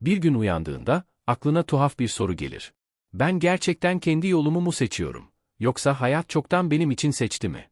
Bir gün uyandığında, aklına tuhaf bir soru gelir. Ben gerçekten kendi yolumu mu seçiyorum? Yoksa hayat çoktan benim için seçti mi?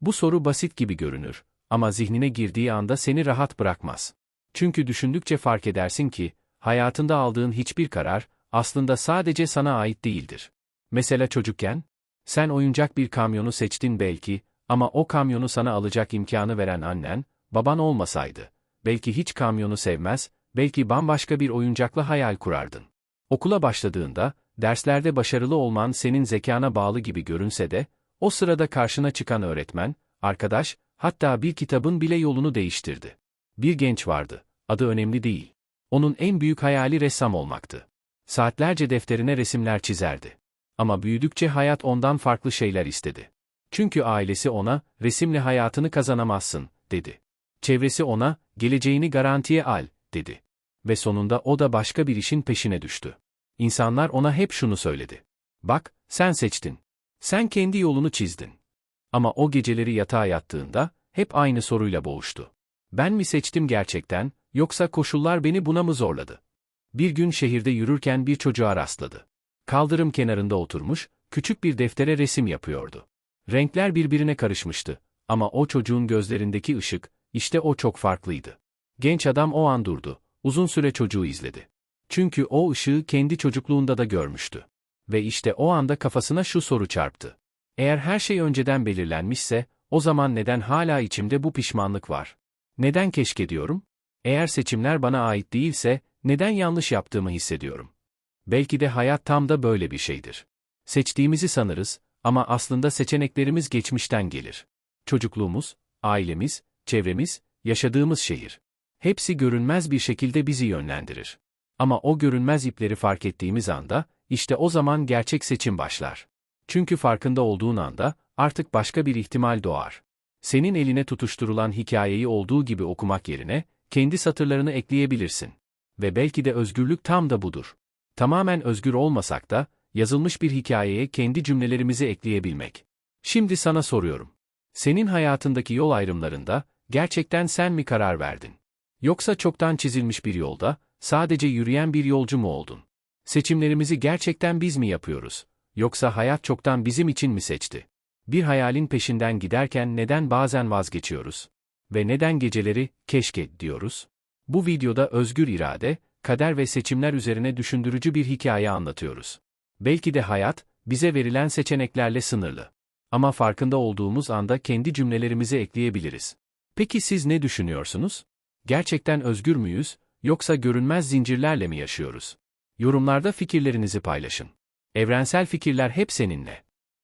Bu soru basit gibi görünür ama zihnine girdiği anda seni rahat bırakmaz. Çünkü düşündükçe fark edersin ki, hayatında aldığın hiçbir karar, aslında sadece sana ait değildir. Mesela çocukken, sen oyuncak bir kamyonu seçtin belki ama o kamyonu sana alacak imkanı veren annen, baban olmasaydı, belki hiç kamyonu sevmez, belki bambaşka bir oyuncakla hayal kurardın. Okula başladığında, derslerde başarılı olman senin zekana bağlı gibi görünse de, o sırada karşına çıkan öğretmen, arkadaş, hatta bir kitabın bile yolunu değiştirdi. Bir genç vardı, adı önemli değil. Onun en büyük hayali ressam olmaktı. Saatlerce defterine resimler çizerdi. Ama büyüdükçe hayat ondan farklı şeyler istedi. Çünkü ailesi ona, resimle hayatını kazanamazsın, dedi. Çevresi ona, geleceğini garantiye al, dedi. Ve sonunda o da başka bir işin peşine düştü. İnsanlar ona hep şunu söyledi. Bak, sen seçtin. Sen kendi yolunu çizdin. Ama o geceleri yatağa yattığında, hep aynı soruyla boğuştu. Ben mi seçtim gerçekten, yoksa koşullar beni buna mı zorladı? Bir gün şehirde yürürken bir çocuğa rastladı. Kaldırım kenarında oturmuş, küçük bir deftere resim yapıyordu. Renkler birbirine karışmıştı. Ama o çocuğun gözlerindeki ışık, işte o çok farklıydı. Genç adam o an durdu. Uzun süre çocuğu izledi. Çünkü o ışığı kendi çocukluğunda da görmüştü. Ve işte o anda kafasına şu soru çarptı. Eğer her şey önceden belirlenmişse, o zaman neden hala içimde bu pişmanlık var? Neden keşke diyorum? Eğer seçimler bana ait değilse, neden yanlış yaptığımı hissediyorum? Belki de hayat tam da böyle bir şeydir. Seçtiğimizi sanırız ama aslında seçeneklerimiz geçmişten gelir. Çocukluğumuz, ailemiz, çevremiz, yaşadığımız şehir. Hepsi görünmez bir şekilde bizi yönlendirir. Ama o görünmez ipleri fark ettiğimiz anda, işte o zaman gerçek seçim başlar. Çünkü farkında olduğun anda, artık başka bir ihtimal doğar. Senin eline tutuşturulan hikayeyi olduğu gibi okumak yerine, kendi satırlarını ekleyebilirsin. Ve belki de özgürlük tam da budur. Tamamen özgür olmasak da, yazılmış bir hikayeye kendi cümlelerimizi ekleyebilmek. Şimdi sana soruyorum. Senin hayatındaki yol ayrımlarında, gerçekten sen mi karar verdin? Yoksa çoktan çizilmiş bir yolda, sadece yürüyen bir yolcu mu oldun? Seçimlerimizi gerçekten biz mi yapıyoruz? Yoksa hayat çoktan bizim için mi seçti? Bir hayalin peşinden giderken neden bazen vazgeçiyoruz? Ve neden geceleri, keşke, diyoruz? Bu videoda özgür irade, kader ve seçimler üzerine düşündürücü bir hikaye anlatıyoruz. Belki de hayat, bize verilen seçeneklerle sınırlı. Ama farkında olduğumuz anda kendi cümlelerimizi ekleyebiliriz. Peki siz ne düşünüyorsunuz? Gerçekten özgür müyüz, yoksa görünmez zincirlerle mi yaşıyoruz? Yorumlarda fikirlerinizi paylaşın. Evrensel fikirler hep seninle.